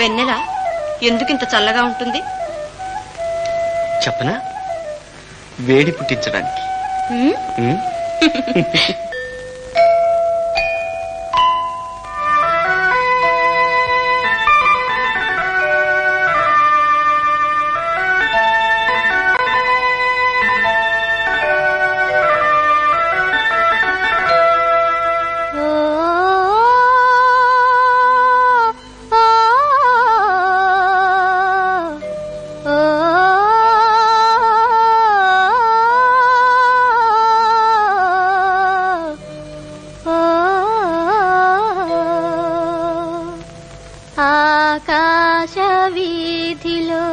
వెన్నెల ఎందుకింత చల్లగా ఉంటుంది? చెప్పనా? వేడి పుట్టించడానికి. ఆకాశ వీధిలో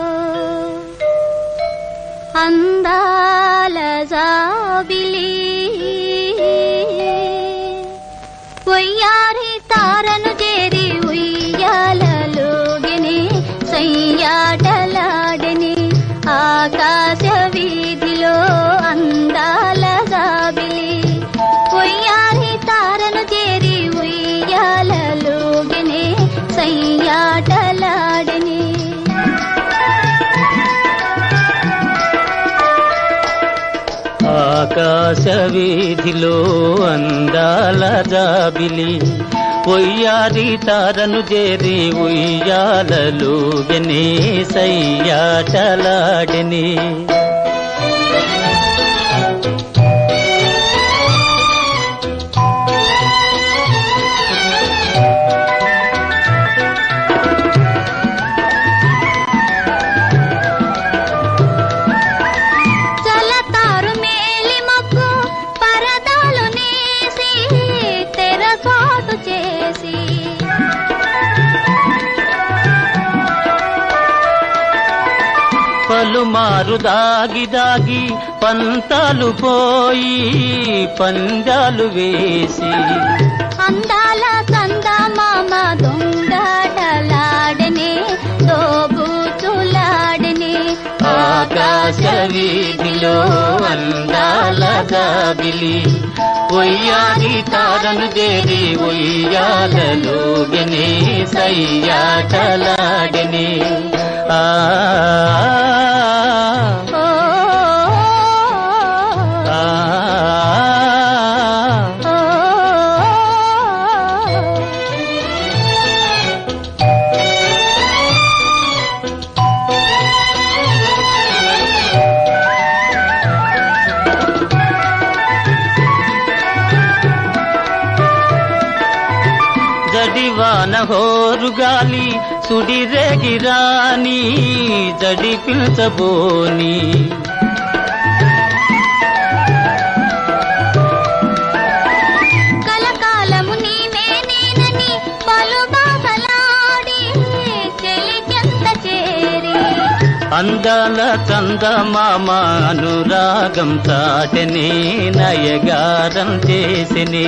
అందాల జాబిలి ఒయ్యారి తారను చేరి ఉయ్యాలలోగిని సయ్యాటలాడిని ఆకాశ వీధిలో అంద ఆకాశ వీధిలో అందాల జాబిలి. ఒయ్యారి తారను చేరి ఉయ్యాలలు గని సయ్యాటలాడిని పలుమారు దాగి దాగి పంతాలు పోయి పందాలు వేసి. అందాల చందమామ దొంగటలాడని దోబూచులాడని ఆకాశ వీధిలో అందాల జాబిలి ఒయ్యారి తారను చేరి ఉయ్యాలలో గని సయ్యాటలాడిని. ఆ ఓ, ఆ, సుడి రేగిరాని జడి పిల్చబోని. అందాల చందమామ అనురాగం తాటని నయగారం చేసిని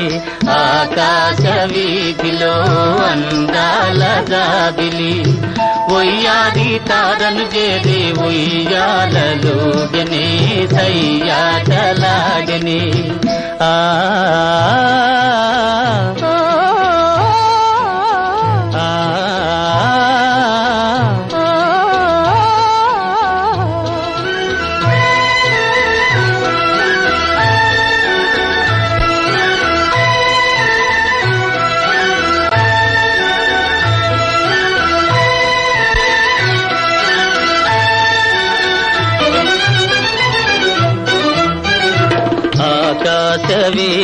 ఆకాశ వీధిలో అందాల దాబిలి ఒయ్యాది తారను చేరి ఉయ్యాలలో గని సయ్యాటలాడిని ఆ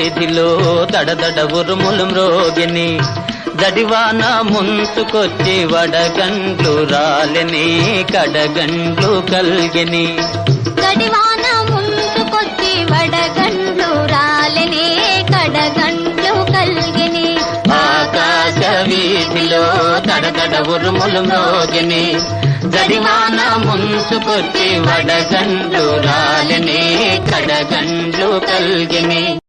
వీధిలో దడదడ ఉరుములు మ్రోగిని జడివాన ముంచుకొచ్చి వడగండ్లు రాలిని కడగండ్లు కల్గిని. గడివాన ముందుకొచ్చి వడగండ్లు రాలనే కడగండ్లు కల్గిని. ఆకాశ వీధిలో దడదడ ఉరుములు మ్రోగిని జడివాన ముంచుకొచ్చి వడగండ్లు రాలిని కడగండ్లు కల్గిని.